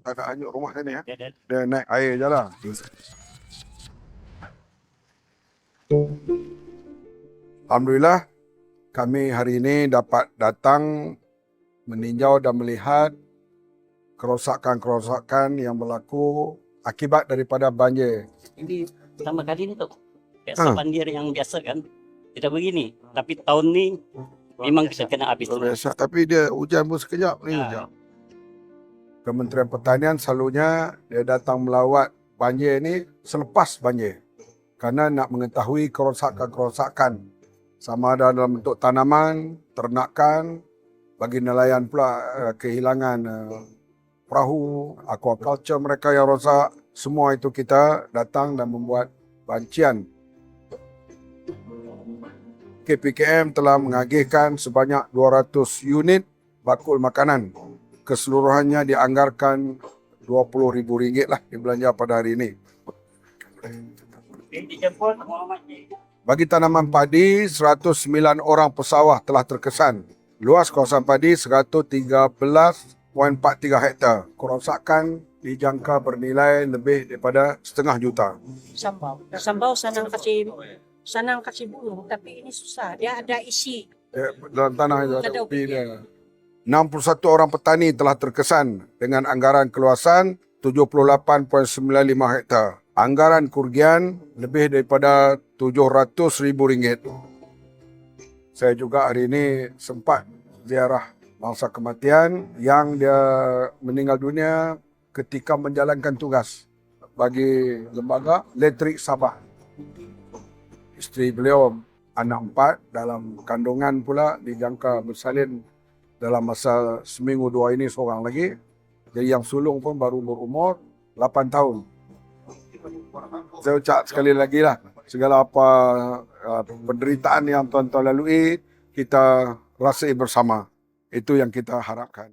tak nak hanyut rumah ni ya. Dia, naik air je lah. Alhamdulillah kami hari ini dapat datang meninjau dan melihat kerosakan-kerosakan yang berlaku akibat daripada banjir. ini pertama kali ni tu. Biasa Ah. banjir yang biasa kan. Tidak begini. Tapi tahun ni memang kita kena habis. Biasa. Tapi dia hujan pun sekejap ni Ya. hujan. Kementerian Pertanian selalunya dia datang melawat banjir ni selepas banjir. Kerana nak mengetahui kerosakan-kerosakan sama ada dalam bentuk tanaman, ternakan, bagi nelayan pula eh, kehilangan eh, perahu, aquaculture mereka yang rosak. Semua itu kita datang dan membuat bancian. KPKM telah mengagihkan sebanyak 200 unit bakul makanan. Keseluruhannya dianggarkan RM20,000 lah dibelanja pada hari ini. Bagi tanaman padi, 109 orang pesawah telah terkesan. Luas kawasan padi 113.43 hektar. Kerosakan dijangka bernilai lebih daripada setengah juta. sambal. Sambal senang kasih senang kasih bulu tapi ini susah. Dia ada isi. Eh, Dalam tanah itu ada Ada ubi ubi. dia. 61 orang petani telah terkesan dengan anggaran keluasan 78.95 hektar. Anggaran kerugian lebih daripada RM700,000. Saya juga hari ini sempat ziarah bangsa kematian yang dia meninggal dunia ketika menjalankan tugas bagi lembaga elektrik Sabah. Isteri beliau anak empat dalam kandungan pula dijangka bersalin dalam masa seminggu dua ini seorang lagi. Jadi yang sulung pun baru berumur 8 tahun. Saya ucap sekali lagi lah segala apa uh, penderitaan yang tuan-tuan lalui kita rasai bersama. Itu yang kita harapkan.